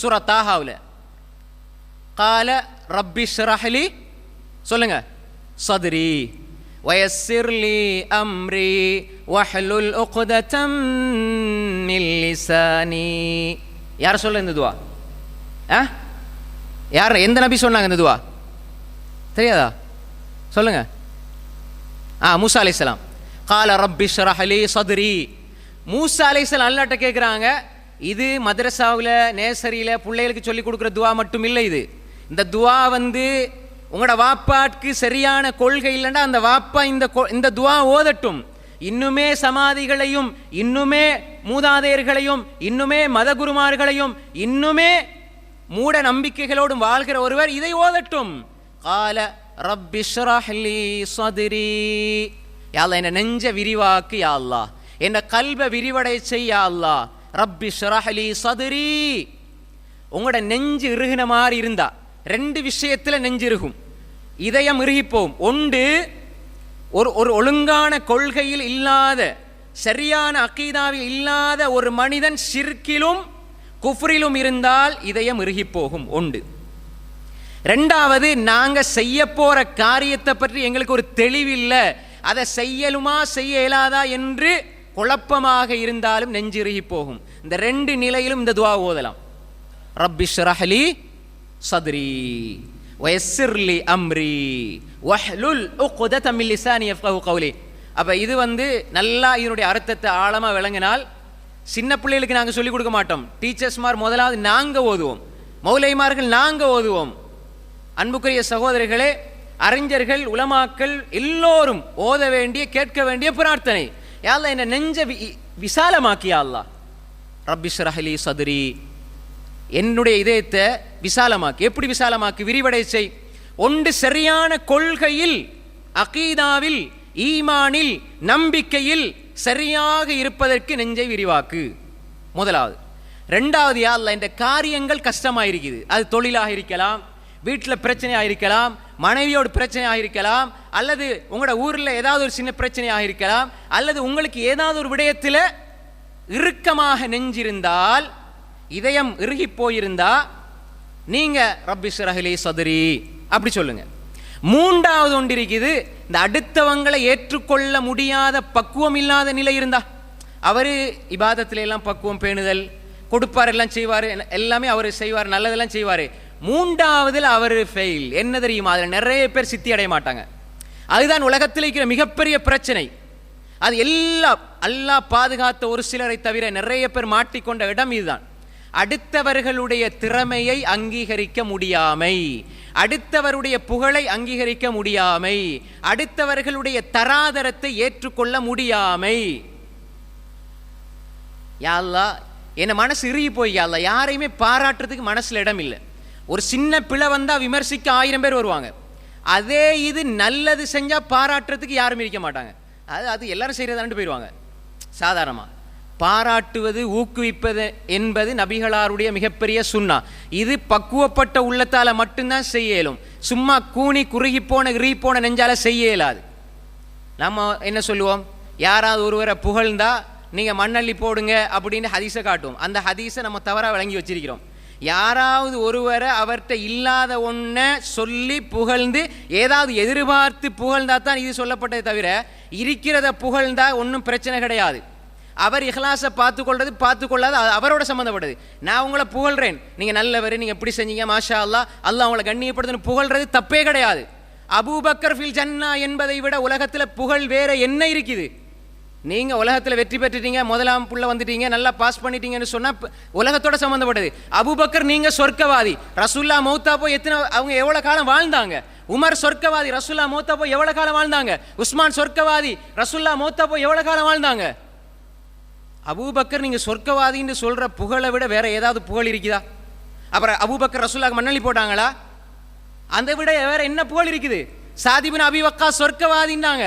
சூரா தாஹாவில். கால ரப்பி ஷ்ரஹ்லி சொல்லுங்க. சதுரி வயசிர்லி அம்ரி வஹலுல் உகுதம் மில்லிசானி யார் சொல்ல இந்த துவா? ஆ? யார் எந்த நபி சொன்னாங்க இந்த துவா? தெரியாதா? சொல்லுங்க. ஆ மூசா அலைஹிஸ்ஸலாம் கால ரப்பி ஷ்ரஹ்லி சதுரி மூசா அலைஹிஸ்ஸலாம் அல்லாட்ட கேட்குறாங்க இது மதரசாவில் நேசரியில் பிள்ளைகளுக்கு சொல்லிக் கொடுக்குற துவா மட்டும் இல்லை இது. இந்த துவா வந்து உங்களோட வாப்பாட்க்கு சரியான கொள்கை இல்லைன்னா அந்த வாப்பா இந்த இந்த துவா ஓதட்டும். இன்னுமே சமாதிகளையும் இன்னுமே மூதாதையர்களையும் இன்னுமே மதகுருமார்களையும் இன்னுமே மூட நம்பிக்கைகளோடும் வாழ்கிற ஒருவர் இதை ஓதட்டும். கால ரப்பிஷ்ராஹ்லி சதுரி. யாழ்லா என்ன நெஞ்ச விரிவாக்கு யாழ்லா என்னை என்ன கல்வ விரிவடை செய் ரப்பி ஷ்ரஹ்லி சதுரி. உங்களோட நெஞ்சு இறுகின மாதிரி இருந்தா ரெண்டு விஷயத்தில் நெஞ்சு இறுகும். இதயம் இறுகிப்போம். ஒன்று ஒரு ஒரு ஒழுங்கான கொள்கையில் இல்லாத சரியான அக்கீதாவில் இல்லாத ஒரு மனிதன் சிற்கிலும் குஃப்ரிலும் இருந்தால் இதயம் இறுகிப் போகும் உண்டு ரெண்டாவது நாங்கள் செய்ய போகிற காரியத்தை பற்றி எங்களுக்கு ஒரு தெளிவில்லை. அதை செய்யலுமா செய்ய இயலாதா என்று குழப்பமாக இருந்தாலும் நெஞ்சிறுகி போகும். இந்த ரெண்டு நிலையிலும் இந்த துவா ஓதலாம். ரப்பி ஷரஹலி சத்ரி வயசிர்லி அம்ரி வஹ்லுல் உக்குத தமிழ் லிசானி யஃப்கஹு கவுலி அப்போ இது வந்து நல்லா இதனுடைய அர்த்தத்தை ஆழமாக விளங்கினால் சின்ன பிள்ளைகளுக்கு நாங்கள் சொல்லிக் கொடுக்க மாட்டோம். டீச்சர்ஸ்மார் முதலாவது நாங்கள் ஓதுவோம். மௌலைமார்கள் நாங்கள் ஓதுவோம். அன்புக்குரிய சகோதரர்களே அறிஞர்கள் உலமாக்கள் எல்லோரும் ஓத வேண்டிய கேட்க வேண்டிய பிரார்த்தனை. யாழ்லா என்ன நெஞ்ச வி- விசாலமாக்கியா அல்லா ரப்பிஸ்ரஹலி சதுரி என்னுடைய இதயத்தை விசாலமாக்கி எப்படி விசாலமாக்கி விரிவடை செய் ஒன்று சரியான கொள்கையில் அகீதாவில் ஈமானில் நம்பிக்கையில் சரியாக இருப்பதற்கு நெஞ்சை விரிவாக்கு முதலாவது ரெண்டாவது யா இந்த காரியங்கள் கஷ்டமாக இருக்குது அது தொழிலாக இருக்கலாம் வீட்டில் பிரச்சனையாக இருக்கலாம் மனைவியோட பிரச்சனையாக இருக்கலாம் அல்லது உங்களோட ஊரில் ஏதாவது ஒரு சின்ன பிரச்சனையாக இருக்கலாம் அல்லது உங்களுக்கு ஏதாவது ஒரு விடயத்தில் இறுக்கமாக நெஞ்சிருந்தால் இதயம் இறுகி போயிருந்தா நீங்க ரப்பி சிறகிலே சதுரி அப்படி சொல்லுங்க. மூன்றாவது ஒன்று இருக்குது இந்த அடுத்தவங்களை ஏற்றுக்கொள்ள முடியாத பக்குவம் இல்லாத நிலை இருந்தா அவர் இபாதத்துல எல்லாம் பக்குவம் பேணுதல் கொடுப்பார் எல்லாம் செய்வார் எல்லாமே அவர் செய்வார் நல்லதெல்லாம் செய்வார். மூன்றாவதில் அவர் ஃபெயில் என்ன தெரியுமா? அதில் நிறைய பேர் சித்தி அடைய மாட்டாங்க. அதுதான் உலகத்தில் இருக்கிற மிகப்பெரிய பிரச்சனை. அது எல்லா அல்லா பாதுகாத்த ஒரு சிலரை தவிர நிறைய பேர் மாட்டிக்கொண்ட இடம் இதுதான். அடுத்தவர்களுடைய திறமையை அங்கீகரிக்க முடியாமை. அடுத்தவருடைய புகழை அங்கீகரிக்க முடியாமை. அடுத்தவர்களுடைய தராதரத்தை ஏற்றுக்கொள்ள முடியாமை. யாழ்லா என்ன மனசு இறுகி போய் யாழ்லா யாரையுமே பாராட்டுறதுக்கு மனசில் இடம் இல்லை ஒரு சின்ன பிழை வந்தால் விமர்சிக்க ஆயிரம் பேர் வருவாங்க. அதே இது நல்லது செஞ்சால் பாராட்டுறதுக்கு யாரும் இருக்க மாட்டாங்க. அது அது எல்லாரும் செய்யறதாண்டு போயிடுவாங்க சாதாரணமாக பாராட்டுவது ஊக்குவிப்பது என்பது நபிகளாருடைய மிகப்பெரிய சுண்ணா. இது பக்குவப்பட்ட உள்ளத்தால் மட்டும்தான் செய்ய இயலும். சும்மா கூனி குறுகி போன இறுகி போன நெஞ்சால் செய்ய இயலாது. நம்ம என்ன சொல்லுவோம்? யாராவது ஒருவரை புகழ்ந்தால் நீங்கள் மண்ணள்ளி போடுங்க அப்படின்னு ஹதீஸை காட்டுவோம். அந்த ஹதீஸை நம்ம தவறாக விளங்கி வச்சிருக்கிறோம். யாராவது ஒருவரை அவர்கிட்ட இல்லாத ஒன்றை சொல்லி புகழ்ந்து ஏதாவது எதிர்பார்த்து புகழ்ந்தா தான் இது சொல்லப்பட்டதை தவிர இருக்கிறத புகழ்ந்தா ஒன்றும் பிரச்சனை கிடையாது. அவர் இஹ்லாஸை பார்த்து கொள்றது பார்த்து கொள்ளாது அது அவரோட சம்மந்தப்பட்டது நான் உங்களை புகழ்கிறேன் நீங்கள் நல்லவர் நீங்கள் எப்படி செஞ்சீங்க மாஷா அல்லா அல்லா உங்களை கண்ணியப்படுத்துன்னு புகழ்றது தப்பே கிடையாது. அபூபக்கர் ஃபில் ஜன்னா என்பதை விட உலகத்தில் புகழ் வேற என்ன இருக்குது? நீங்கள் உலகத்தில் வெற்றி பெற்றுட்டீங்க முதலாம் புள்ள வந்துட்டீங்க நல்லா பாஸ் பண்ணிட்டீங்கன்னு சொன்னா உலகத்தோட சம்மந்தப்பட்டது அபூபக்கர் நீங்கள் சொர்க்கவாதி. ரசுல்லா மௌத்தா போய் எத்தனை அவங்க எவ்வளோ காலம் வாழ்ந்தாங்க? உமர் சொர்க்கவாதி ரசுல்லா மௌத்தா போய் எவ்வளோ காலம் வாழ்ந்தாங்க? உஸ்மான் சொர்க்கவாதி ரசுல்லா மௌத்தா போய் எவ்வளோ காலம் வாழ்ந்தாங்க? அபூபக்கர் நீங்கள் சொர்க்கவாதின்னு சொல்கிற புகழை விட வேற ஏதாவது புகழ் இருக்குதா? அப்புறம் அபூபக்கர் ரசுல்லாக்கு மண்ணள்ளி போட்டாங்களா? அந்த விட வேற என்ன புகழ் இருக்குது? சாதிபின் அபிவக்கா சொர்க்கவாதின்னாங்க.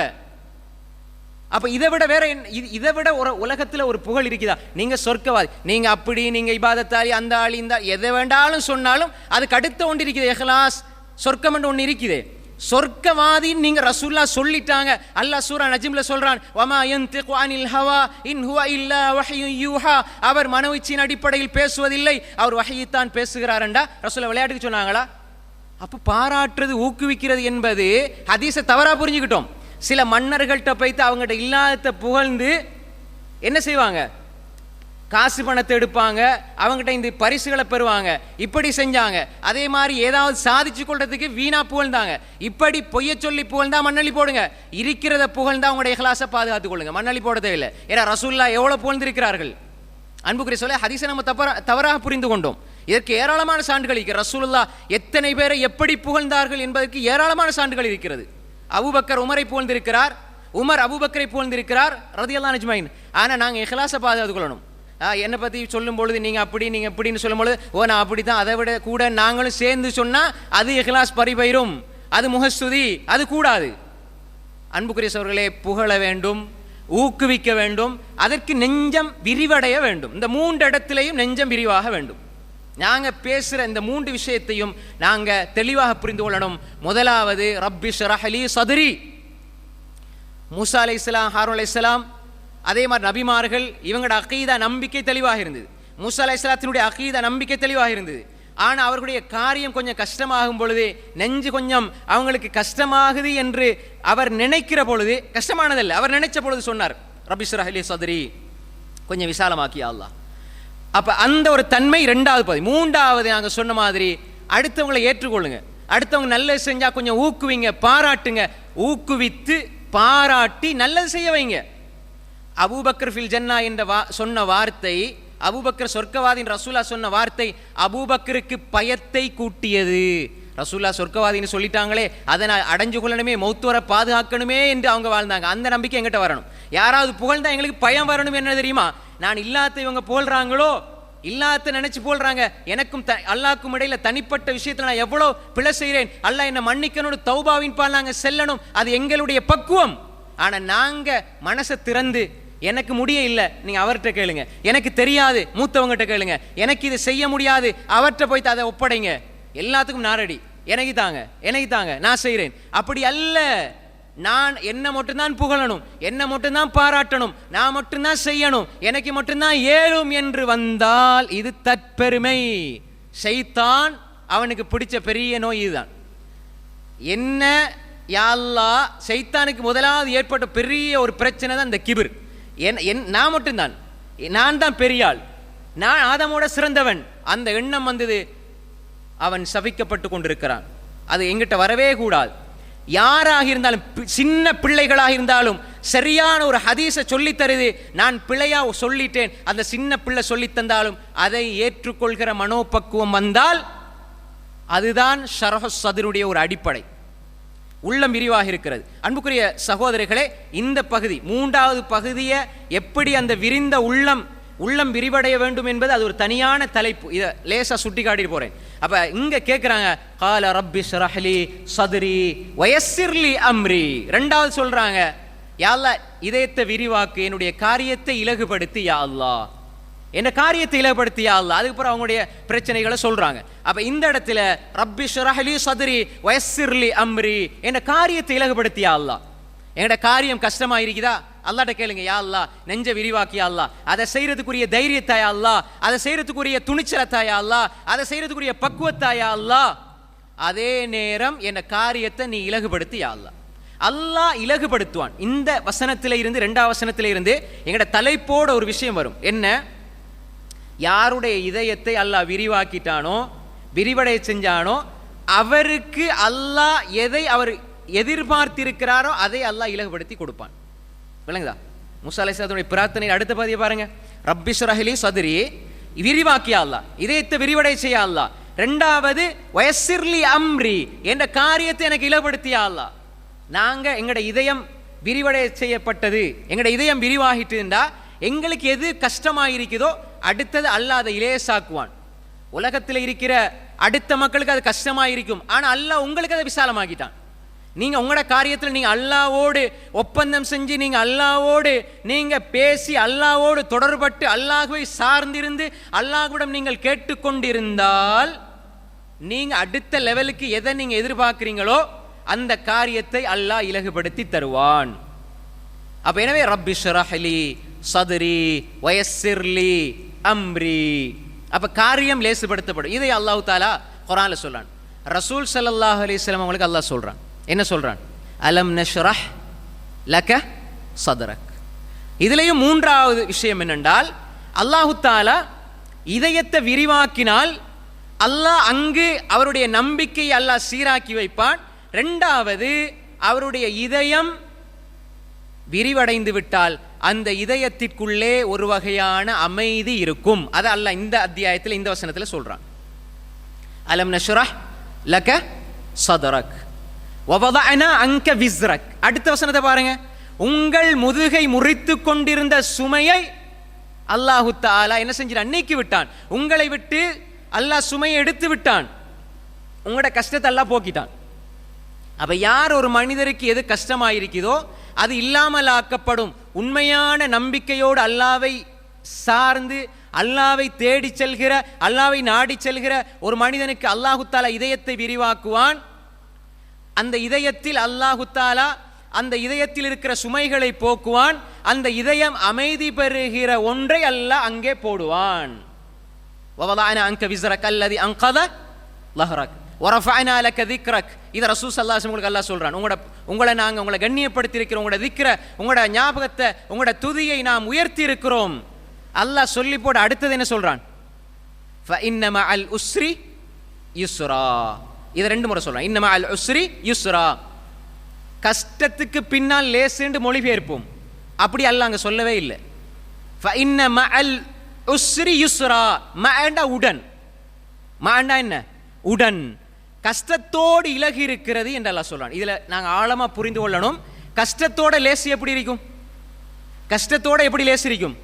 அப்போ இதை விட வேற இது- இதை விட ஒரு உலகத்தில் ஒரு புகழ் இருக்குதா? நீங்கள் சொர்க்கவாதி. நீங்கள் அப்படி நீங்கள் இபாதத்தாளி அந்த ஆளி இந்த எதை வேண்டாலும் சொன்னாலும் அதுக்கு அடுத்த ஒன்று இருக்குது. எஹ்லாஸ் சொர்க்கம் என்று ஒன்று இருக்குது. சொர்க்கவாதின்னு நீங்கள் ரசூல்லா சொல்லிட்டாங்க. அல்லாஹ் சூரா நஜிம்ல சொல்கிறான் வமா யன்திகு அனில் ஹவா இன் ஹுவா இல்லா வஹையு யூஹா. அவர் மனோச்சின் அடிப்படையில் பேசுவதில்லை. அவர் வஹையைத்தான் பேசுகிறாரண்டா. ரசூலா விளையாட்டுக்கு சொன்னாங்களா? அப்போ பாராட்டுறது ஊக்குவிக்கிறது என்பது ஹதீஸை தவறாக புரிஞ்சுக்கிட்டோம். சில மன்னர்கள்ட்ட போய்த்து அவங்ககிட்ட இல்லாத புகழ்ந்து என்ன செய்வாங்க? காசு பணத்தை எடுப்பாங்க. அவங்ககிட்ட இந்த பரிசுகளை பெறுவாங்க. இப்படி செஞ்சாங்க. அதே மாதிரி ஏதாவது சாதிச்சு கொள்றதுக்கு வீணா புகழ்ந்தாங்க. இப்படி பொய்ய சொல்லி புகழ்ந்தா மண்ணளி போடுங்க. இருக்கிறத புகழ்ந்தா அவங்களுடைய கிளாஸை பாதுகாத்துக் கொள்ளுங்க. மண்ணளி போட தேவையில்லை ஏன்னா ரசூல்லா எவ்வளவு புகழ்ந்திருக்கிறார்கள்? அன்புக்குரிய சொல்ல ஹதீஸை நம்ம தவறா தவறாக புரிந்து கொண்டோம். இதற்கு ஏராளமான சான்றுகள் இருக்கிறது. ரசூலுல்லா எத்தனை பேரை எப்படி புகழ்ந்தார்கள் என்பதற்கு ஏராளமான சான்றுகள் இருக்கிறது. அபூபக்கர் உமரை போழ்ந்திருக்கிறார் உமர் அபூபக்கரை போழ்ந்திருக்கிறார் ரதியல்லா நஜ்மைன் ஆனால் நாங்கள் இஹ்லாஸை பாதுகாத்து கொள்ளணும். ஆ, என்னை பற்றி சொல்லும் பொழுது நீங்கள் அப்படி நீங்கள் இப்படின்னு சொல்லும்பொழுது ஓ நான் அப்படி தான் அதை விட கூட நாங்களும் சேர்ந்து சொன்னால் அது இஹ்லாஸ் பரிபயிரும் அது முகஸ்துதி. அது கூடாது. அன்புக்குரிய சோர்களே புகழ வேண்டும் ஊக்குவிக்க வேண்டும் அதற்கு நெஞ்சம் விரிவடைய வேண்டும். இந்த மூன்று இடத்திலையும் நெஞ்சம் விரிவாக வேண்டும். நாங்கள் பேசுகிற இந்த மூன்று விஷயத்தையும் நாங்கள் தெளிவாக புரிந்து கொள்ளணும். முதலாவது ரப்பி ஷரஹலி சதுரி. மூசா அலை இஸ்லாம் ஹாரூன் அலை இஸ்லாம் அதே மாதிரி நபிமார்கள் இவங்களோட அகீதா நம்பிக்கை தெளிவாக இருந்தது. மூசா அலை இஸ்லாத்தினுடைய அகீதா நம்பிக்கை தெளிவாக இருந்தது. ஆனால் அவர்களுடைய காரியம் கொஞ்சம் கஷ்டமாகும் பொழுது நெஞ்சு கொஞ்சம் அவங்களுக்கு கஷ்டமாகுது என்று அவர் நினைக்கிற பொழுது கஷ்டமானதல்ல அவர் நினைச்ச பொழுது சொன்னார் ரபிஸ்வர அலி சதுரி. கொஞ்சம் விசாலமாக்கியா அல்லாஹ். அப்போ அந்த ஒரு தன்மை ரெண்டாவது பகுதி. மூன்றாவது நாங்கள் சொன்ன மாதிரி அடுத்தவங்களை ஏற்றுக்கொள்ளுங்க. அடுத்தவங்க நல்லது செஞ்சால் கொஞ்சம் ஊக்குவிங்க பாராட்டுங்க. ஊக்குவித்து பாராட்டி நல்லது செய்ய வைங்க. அபூபக்கர் ஃபில் ஜன்னா என்ற வா சொன்ன வார்த்தை அபூபக்கர் சொர்க்கவாதின் ரசூலா சொன்ன வார்த்தை அபூபக்கருக்கு பயத்தை கூட்டியது. ரசூல்லா சொர்க்கவாதின்னு சொல்லிட்டாங்களே அதை நான் அடைஞ்சு கொள்ளணுமே மௌத்துவரை பாதுகாக்கணுமே என்று அவங்க வாழ்ந்தாங்க. அந்த நம்பிக்கை எங்கிட்ட வரணும். யாராவது புகழ்ந்தா எங்களுக்கு பயம் வரணும் என்ன தெரியுமா? நான் இல்லாத இவங்க போல்றாங்களோ? இல்லாத நினைச்சு போல்றாங்க. எனக்கும் த அல்லாக்கும் இடையில தனிப்பட்ட விஷயத்தில் நான் எவ்வளோ பிழை செய்கிறேன் அல்லாஹ் என்னை மன்னிக்கணும் தௌபாவின் பால் நாங்கள் செல்லணும். அது எங்களுடைய பக்குவம். ஆனால் நாங்கள் மனசை திறந்து எனக்கு முடிய இல்லை. நீங்கள் அவர்கிட்ட கேளுங்க. எனக்கு தெரியாது. மூத்தவங்ககிட்ட கேளுங்க. எனக்கு இது செய்ய முடியாது. அவர்கிட்ட போய் அதை ஒப்படைங்க. எல்லாத்துக்கும் நாரடி எனக்கு தாங்க? எனக்கு தாங்க? நான் செய்கிறேன் அப்படி அல்ல. நான் என்ன மட்டும்தான் புகழணும். என்ன மட்டும்தான் பாராட்டணும். நான் மட்டும்தான் செய்யணும். எனக்கு மட்டும்தான் ஏழும் என்று வந்தால் இது தற்பெருமை. செய்தான் அவனுக்கு பிடிச்ச பெரிய நோய் இதுதான். என்ன? யாழ்லா சைத்தானுக்கு முதலாவது ஏற்பட்ட பெரிய ஒரு பிரச்சனை தான் இந்த கிபிர். என் என் நான் மட்டும்தான். நான் தான் பெரியாள். நான் ஆதமோட சிறந்தவன். அந்த எண்ணம் வந்தது. அவன் சபிக்கப்பட்டு கொண்டிருக்கிறான். அது எங்கிட்ட வரவே கூடாது. யாராக இருந்தாலும் பி- சின்ன பிள்ளைகளாக இருந்தாலும் சரியான ஒரு ஹதீஸை சொல்லித்தருது நான் பிழையா சொல்லிட்டேன். அந்த சின்ன பிள்ளை சொல்லித்தந்தாலும் அதை ஏற்றுக்கொள்கிற மனோபக்குவம் வந்தால் அதுதான் ஷரஹ சதுருடைய ஒரு அடிப்படை. உள்ளம் விரிவாக இருக்கிறது. அன்புக்குரிய சகோதரிகளே இந்த பகுதி மூன்றாவது பகுதியை எப்படி அந்த விரிந்த உள்ளம் உள்ளம் விரிவடைய வேண்டும் என்பது அது ஒரு தனியான தலைப்பு. இதை லேசாக சுட்டி காட்டிட்டு போகிறேன் அப்போ இங்கே கேட்குறாங்க கால ரப்பி ஷரஹ்லி சதுரி வயசிர்லி அம்ரி. ரெண்டாவது சொல்கிறாங்க யாழ்லா இதயத்தை விரிவாக்கு என்னுடைய காரியத்தை இலகுபடுத்தி யா அல்லாஹ். என்ன காரியத்தை இலப்படுத்தியா அல்ல அதுக்கப்புறம் அவங்களுடைய பிரச்சனைகளை சொல்கிறாங்க அப்போ இந்த இடத்துல ரப்பி ஷரஹலி சதுரி வயசிர்லி அம்ரி. என்ன காரியத்தை இலகுபடுத்தியா அல்லா என்னோட காரியம் கஷ்டமாக இருக்குதா? அல்லாட்ட கேளுங்க யா அல்லா நெஞ்ச விரிவாக்கியா அல்லா அதை செய்யறதுக்குரிய தைரியத்தாயா அல்லா அதை செய்யறதுக்குரிய துணிச்சலத்தாயா அல்லா அதை செய்யறதுக்குரிய பக்குவத்தாயா அல்லா அதே நேரம் என்ன காரியத்தை நீ இலகுபடுத்தியா அல்லா அல்லாஹ். இலகுபடுத்துவான். இந்த வசனத்தில இருந்து ரெண்டாவது வசனத்தில இருந்து எங்கட தலைப்போட ஒரு விஷயம் வரும். என்ன? யாருடைய இதயத்தை அல்லாஹ் விரிவாக்கிட்டானோ விரிவடைய செஞ்சானோ அவருக்கு அல்லாஹ் எதை அவர் எதிர்பார்த்திருக்கிறாரோ அதை அல்லாஹ் இலகுபடுத்தி கொடுப்பான். விளங்குதா? முசா அலிஸ்லாத்துடைய பிரார்த்தனை அடுத்த பதிய பாருங்க. ரப்பிஸ்ரஹலி சதுரி விரிவாக்கியா அல்லாஹ் இதயத்தை விரிவடை செய்ய அல்லாஹ். ரெண்டாவது வயசிர்லி அம்ரி என்ற காரியத்தை எனக்கு இலப்படுத்தியா அல்லாஹ். நாங்க எங்கட இதயம் விரிவடை செய்யப்பட்டது எங்கட இதயம் விரிவாகிட்டுண்டா எங்களுக்கு எது கஷ்டமாக இருக்குதோ அடுத்தது அல்லாத அதை இலேசாக்குவான். உலகத்தில் இருக்கிற அடுத்த மக்களுக்கு அது கஷ்டமா இருக்கும் ஆனால் அல்லாஹ் உங்களுக்கு அதை விசாலமாக்கிட்டான். நீங்கள் உங்களோட காரியத்தில் நீங்கள் அல்லாவோடு ஒப்பந்தம் செஞ்சு நீங்கள் அல்லாவோடு நீங்கள் பேசி அல்லாவோடு தொடர்பட்டு அல்லாஹுவை சார்ந்திருந்து அல்லாஹ்விடம் நீங்கள் கேட்டுக்கொண்டிருந்தால் நீங்கள் அடுத்த லெவலுக்கு எதை நீங்கள் எதிர்பார்க்குறீங்களோ அந்த காரியத்தை அல்லாஹ் இலகுபடுத்தி தருவான். அப்போ எனவே ரப்பி ஷரஹ்லி சதுரி வயசிர்லி அம்ரி. அப்போ காரியம் லேசுபடுத்தப்படும். இதை அல்லாஹ் தாலா குரானில் சொல்கிறான் ரசூல் சல்லாஹ் அலி வஸல்லம் அவங்களுக்கு அல்லாஹ் சொல்கிறான் என்ன சொல்றான்? அலம் நஷ்ரஹ் லக சதரக். இதுலயும் மூன்றாவது விஷயம் என்னென்றால் அல்லாஹு தாலா இதயத்தை விரிவாக்கினால் அல்லாஹ் அங்கு அவருடைய நம்பிக்கையை அல்லாஹ் சீராக்கி வைப்பான். ரெண்டாவது அவருடைய இதயம் விரிவடைந்து விட்டால் அந்த இதயத்திற்குள்ளே ஒரு வகையான அமைதி இருக்கும். அது அல்லாஹ் இந்த அத்தியாயத்தில் இந்த வசனத்தில் சொல்றான். அலம் நஷ்ரஹ் லக சதரக். அங்க விஸ்ரக். அடுத்த வசனத்தை பாருங்க. உங்கள் முதுகை முறித்து கொண்டிருந்த சுமையை அல்லாஹு தாலா என்ன செஞ்சிட்டான் நீக்கி விட்டான். உங்களை விட்டு அல்லாஹ் சுமையை எடுத்து விட்டான். உங்களோட கஷ்டத்தை எல்லாம் போக்கிட்டான். அப்ப யார் ஒரு மனிதருக்கு எது கஷ்டமாயிருக்குதோ அது இல்லாமல் ஆக்கப்படும். உண்மையான நம்பிக்கையோடு அல்லாவை சார்ந்து அல்லாவை தேடி செல்கிற அல்லாவை நாடி செல்கிற ஒரு மனிதனுக்கு அல்லாஹு தாலா இதயத்தை விரிவாக்குவான். அந்த இதயத்தில் அல்லாஹு தாலா அந்த இதயத்தில் இருக்கிற சுமைகளை போக்குவான் அந்த இதயம் அமைதி பெறுகிற ஒன்றை அல்லாஹ் அங்கே போடுவான் ووضعنا عنك وزرك الذي انقض ظهرك ورفعنا لك ذكرك இது ரசூல் ஸல்லல்லாஹு அலைஹி உங்களுக்கு அல்லாஹ் சொல்றான் உங்களோட உங்களை நாங்க உங்களை கண்ணியப்படுத்தி இருக்கிறோம் உங்களோட திக்ர உங்களோட ஞாபகத்தை உங்களோட துதியை நாம் உயர்த்தி இருக்கிறோம் அல்லாஹ் சொல்லி போட அடுத்தது என்ன சொல்றான் فإن مع الأسر يسرا இதை ரெண்டு முறை சொல்கிறோம் இன்னமா அல் உஸ்ரி யுஸ்ரா. கஷ்டத்துக்கு பின்னால் லேசுண்டு மொழிபெயர்ப்போம் அப்படி அல்ல அங்கே சொல்லவே இல்லை. இன்னம அல் உஸ்ரி யுஸ்ரா. மண்டா உடன். மண்டா என்ன? உடன். கஷ்டத்தோடு இலகி இருக்கிறது என்று எல்லாம் சொல்கிறான் இதில் நாங்கள் ஆழமாக புரிந்து கொள்ளணும். கஷ்டத்தோட லேசு எப்படி இருக்கும்? கஷ்டத்தோடு எப்படி லேசு இருக்கும்?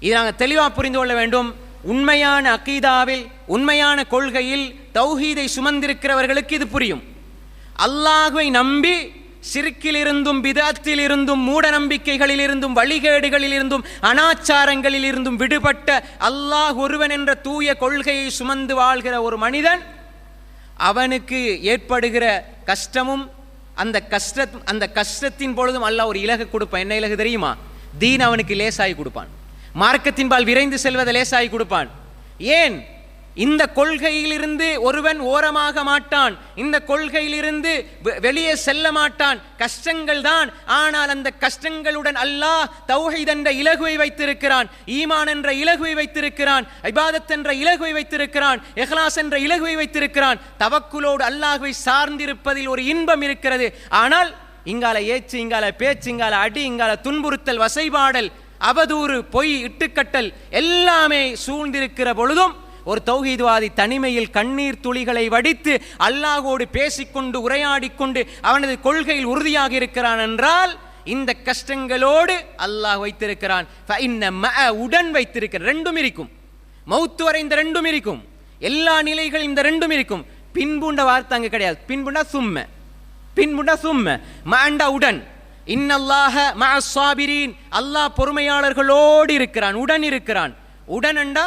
இதை நாங்கள் தெளிவாக புரிந்து கொள்ள வேண்டும். உண்மையான அக்கீதாவில் உண்மையான கொள்கையில் தௌஹீதை சுமந்திருக்கிறவர்களுக்கு இது புரியும். அல்லாஹுவை நம்பி சிறுக்கிலிருந்தும் பிதத்தில் இருந்தும் மூட நம்பிக்கைகளில் இருந்தும் வழிகேடுகளில் இருந்தும் அனாச்சாரங்களில் இருந்தும் விடுபட்ட அல்லாஹ் ஒருவன் என்ற தூய கொள்கையை சுமந்து வாழ்கிற ஒரு மனிதன் அவனுக்கு ஏற்படுகிற கஷ்டமும் அந்த கஷ்ட அந்த கஷ்டத்தின் பொழுதும் அல்லாஹ் ஒரு இலகு கொடுப்பான். என்ன இலகு தெரியுமா? தீன் அவனுக்கு லேசாகி கொடுப்பான். மார்க்கத்தின்பால் விரைந்து செல்வதை லேசாகி கொடுப்பான். ஏன்? இந்த கொள்கையிலிருந்து ஒருவன் ஓரமாக மாட்டான். இந்த கொள்கையிலிருந்து வெ- வெளியே செல்ல மாட்டான். கஷ்டங்கள் தான். ஆனால் அந்த கஷ்டங்களுடன் அல்லாஹ் தௌஹீத் என்ற இலகுவை வைத்திருக்கிறான். ஈமான் என்ற இலகுவை வைத்திருக்கிறான். ஐபாதத் என்ற இலகுவை வைத்திருக்கிறான். எஹ்லாஸ் என்ற இலகுவை வைத்திருக்கிறான். தவக்குலோடு அல்லாஹுவை சார்ந்திருப்பதில் ஒரு இன்பம் இருக்கிறது. ஆனால் இங்கால ஏச்சு இங்கால பேச்சு இங்கால அடி இங்கால துன்புறுத்தல் வசைபாடல் அவதூறு பொய் இட்டுக்கட்டல் எல்லாமே சூழ்ந்திருக்கிற பொழுதும் ஒரு தௌஹீதுவாதி தனிமையில் கண்ணீர் துளிகளை வடித்து அல்லாஹோடு பேசிக்கொண்டு உரையாடி கொண்டு அவனது கொள்கையில் உறுதியாக இருக்கிறான் என்றால் இந்த கஷ்டங்களோடு அல்லாஹ் வைத்திருக்கிறான். உடன் வைத்திருக்கிறான் ரெண்டும் இருக்கும். மௌத்து வரை இந்த ரெண்டும் இருக்கும். எல்லா நிலைகளும் இந்த ரெண்டும் இருக்கும். பின்புண்ட வார்த்தை அங்கே கிடையாது. பின்புண்டா சும்ம. பின்புண்டா சும்ம. மாண்டா உடன். இன்னல்லாஹ மஅ அல்லாஹ் பொறுமையாளர்களோடு இருக்கிறான் உடன் இருக்கிறான். உடனண்டா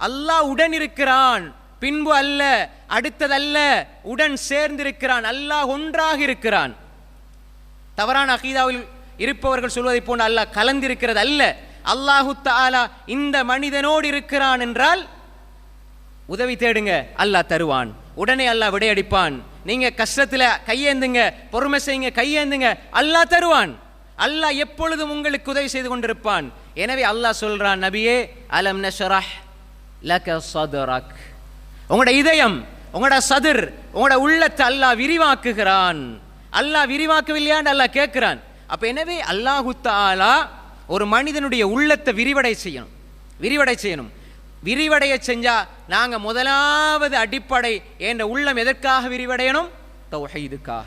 அல்லாஹ் உடன் இருக்கிறான். பின்பு அல்ல அடுத்ததல்ல உடன் சேர்ந்திருக்கிறான். அல்லாஹ் ஒன்றாக இருக்கிறான். தவறான அகீதாவில் இருப்பவர்கள் சொல்வதைப் போன்று அல்லாஹ் கலந்திருக்கிறது அல்ல. அல்லாஹு தாலா இந்த மனிதனோடு இருக்கிறான் என்றால் உதவி தேடுங்க அல்லாஹ் தருவான். உடனே அல்லாஹ் விடையடிப்பான். நீங்க கஷ்டத்தில் கையேந்துங்க பொறுமை செய்யுங்க கையேந்துங்க. அல்லாஹ் தருவான். அல்லாஹ் எப்பொழுதும் உங்களுக்கு உதவி செய்து கொண்டிருப்பான். எனவே அல்லாஹ் சொல்றான் நபியே அலம் நஷராஹ் லக சதுரக். உங்களோட இதயம் உங்களோட சதுர் உங்களோட உள்ளத்தை அல்லாஹ் விரிவாக்குகிறான். அல்லாஹ் விரிவாக்கவில்லையான்னு அல்லாஹ் கேட்கிறான். அப்போ எனவே அல்லாஹு தாலா ஒரு மனிதனுடைய உள்ளத்தை விரிவடை செய்யணும். விரிவடை செய்யணும். விரிவடைய செஞ்சா நாங்கள் முதலாவது அடிப்படை என்ற உள்ளம் எதற்காக விரிவடையணும்? தௌஹீதுக்காக.